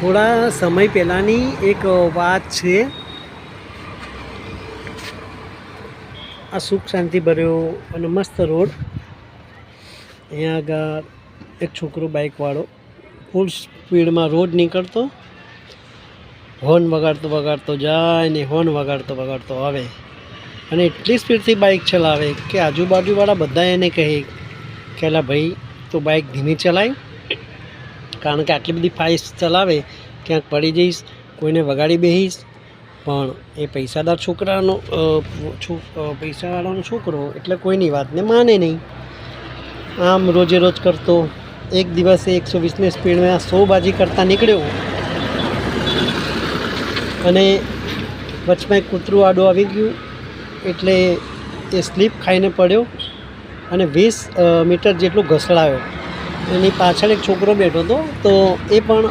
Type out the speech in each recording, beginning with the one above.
થોડા સમય પહેલાંની એક વાત છે. આ સુખ શાંતિ ભર્યો અને મસ્ત રોડ. અહીંયા આગળ એક છોકરો બાઇકવાળો ફૂલ સ્પીડમાં રોડ નીકળતો. હોર્ન વગાડતો વગાડતો જાય ને હોર્ન વગાડતો વગાડતો આવે. અને એટલી સ્પીડથી બાઇક ચલાવે કે આજુબાજુવાળા બધા એને કહે કે ભાઈ, તો બાઇક ધીમી ચલાય. કારણ કે આટલી બધી ફાસ્ટ ચલાવે, ક્યાંક પડી જઈશ, કોઈને વગાડી બેસીશ પણ એ પૈસાદાર છોકરાનો પૈસાવાળાનો છોકરો એટલે કોઈની વાતને માને નહીં. આમ રોજે રોજ કરતો, એક દિવસે એકસો વીસની સ્પીડમાં સો બાજી કરતાં નીકળ્યો. અને વચમાં એક કૂતરું આડું આવી ગયું, એટલે એ સ્લીપ ખાઈને પડ્યો અને વીસ મીટર જેટલું ઘસડાયો. એની પાછળ એક છોકરો બેઠો હતો, તો એ પણ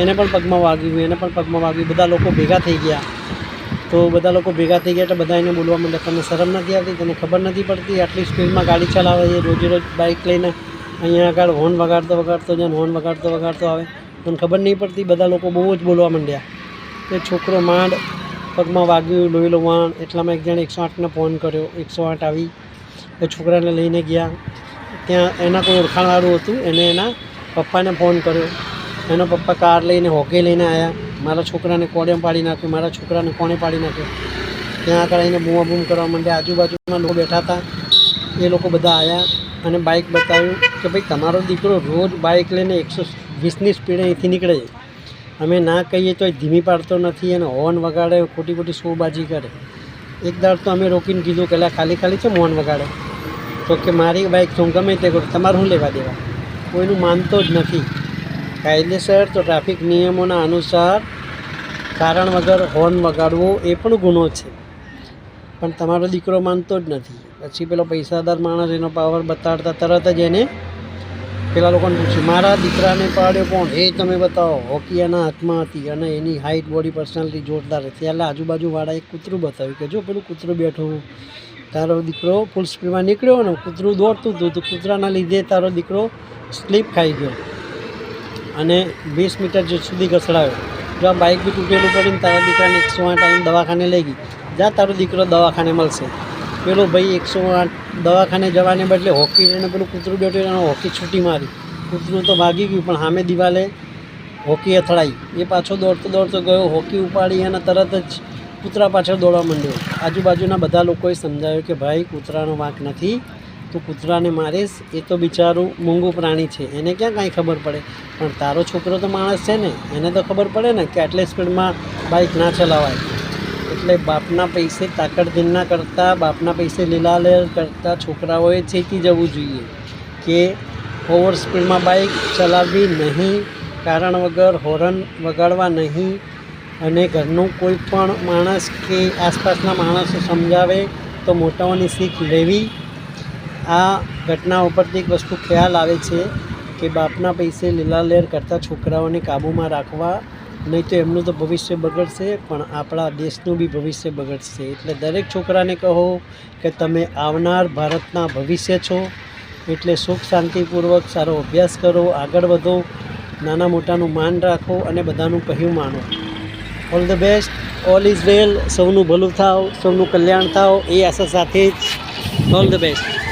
એને પણ પગમાં વાગ્યું એને પણ પગમાં વાગ્યું બધા લોકો ભેગા થઈ ગયા. તો બધા લોકો ભેગા થઈ ગયા એટલે બધા એને બોલવા માંડ્યા તમને શરમ નથી આવતી? તને ખબર નથી પડતી? આટલી સ્પીડમાં ગાડી ચલાવે છે, રોજે રોજ બાઇક લઈને અહીંયા આગળ હોર્ન વગાડતો વગાડતો જાય હોર્ન વગાડતો વગાડતો આવે. તને ખબર નહીં પડતી? બધા લોકો બહુ જ બોલવા માંડ્યા. એ છોકરો માંડ પગમાં વાગ્યું, લોહી લોવાણ એટલામાં એક જણે એકસો આઠને ફોન કર્યો. એકસો આઠ આવી. એ છોકરાને લઈને ગયા. ત્યાં એના કોઈ ઓળખાણવાળું હતું, એને એના પપ્પાને ફોન કર્યો. એનો પપ્પા કાર લઈને હોકી લઈને આવ્યા મારા છોકરાને કોડે પાડી નાખ્યો, મારા છોકરાને કોણે પાડી નાખ્યો? ત્યાં આગળ આવીને બૂમા બૂમ કરવા માંડ્યા. આજુબાજુમાં લોકો બેઠા હતા. એ લોકો બધા આવ્યા અને બાઇક બતાવ્યું કે ભાઈ, તમારો દીકરો રોજ બાઇક લઈને એકસો વીસની સ્પીડે અહીંથી નીકળે છે. અમે ના કહીએ તો ધીમી પાડતો નથી અને હોર્ન વગાડે, ખોટી ખોટી શોબાજી કરે. એક દાડ તો અમે રોકીને કીધું કે ખાલી ખાલી છે મોન વગાડે. તો કે મારી બાઇક શું ગમે તે તમારે શું લેવા દેવા? કોઈનું માનતો જ નથી. કાયદેસર તો ટ્રાફિક નિયમોના અનુસાર કારણ વગર હોર્ન વગાડવો એ પણ ગુનો છે. પણ તમારો દીકરો માનતો જ નથી. પછી પેલો પૈસાદાર માણસ એનો પાવર બતાડતા તરત જ એને પેલા લોકોને પૂછ્યું, મારા દીકરાને પાડ્યો કોણ? એ તમે બતાવો. હોકી એના હાથમાં હતી અને એની હાઇટ બોડી પર્સનાલિટી જોરદાર હતી. એટલે આજુબાજુવાળા એક કૂતરું બતાવ્યું કે જો પેલું કૂતરું બેઠું તારો દીકરો ફૂલ સ્પીડમાં નીકળ્યો ને કૂતરું દોડતું હતું તો કૂતરાના લીધે તારો દીકરો સ્લીપ ખાઈ ગયો. અને વીસ મીટર જે સુધી ઘસડાયો. જો આ બાઇક બી તૂટેલું પડીને તારા દીકરાને એકસો આઠ આવીને દવાખાને લઈ ગઈ. જા તારો દીકરો દવાખાને મળશે. પેલો ભાઈ એકસો આઠ દવાખાને જવાને બદલે હોકી અને પેલું કૂતરું બેઠું અને હોકી છૂટી મારી. કૂતરું તો ભાગી ગયું પણ સામે દિવાલે હોકી અથડાઈ. એ પાછો દોડતો દોડતો ગયો, હોકી ઉપાડી અને તરત જ કૂતરા પાછળ દોડવા માંડ્યો. આજુબાજુના બધા લોકોએ સમજાવ્યું કે, ભાઈ, કૂતરાનો વાંક નથી. તું કૂતરાને મારીશ. એ તો બિચારું મૂંગું પ્રાણી છે. એને ક્યાં કાંઈ ખબર પડે? પણ તારો છોકરો તો માણસ છે ને. એને તો ખબર પડે ને કે આટલી સ્પીડમાં બાઇક ના ચલાવાય. એટલે બાપના પૈસે તાકડધીનના કરતાં, બાપના પૈસે લીલાલેર કરતાં છોકરાઓએ ચેતી જવું જોઈએ કે ઓવર સ્પીડમાં બાઇક ચલાવવી નહીં. કારણ વગર હોર્ન વગાડવા નહીં. અને ઘરનું કોઈ પણ માણસ કે આસપાસના માણસો સમજાવે તો મોટાઓની શીખ લેવી. આ ઘટના ઉપરથી એક વસ્તુ ખ્યાલ આવે છે કે બાપના પૈસે લીલાલેર કરતા છોકરાઓને કાબૂમાં રાખવા, નહીં તો એમનું તો ભવિષ્ય બગડશે, પણ આપણા દેશનું બી ભવિષ્ય બગડશે. એટલે દરેક છોકરાને કહો કે તમે આવનાર ભારતના ભવિષ્ય છો. એટલે સુખ શાંતિપૂર્વક સારો અભ્યાસ કરો, આગળ વધો, નાના મોટાનું માન રાખો અને બધાનું કહ્યું માનો. All the best all is well સૌનું ભલું થાવ, સૌનું કલ્યાણ થાવ. એ આશા સાથે જ. All the best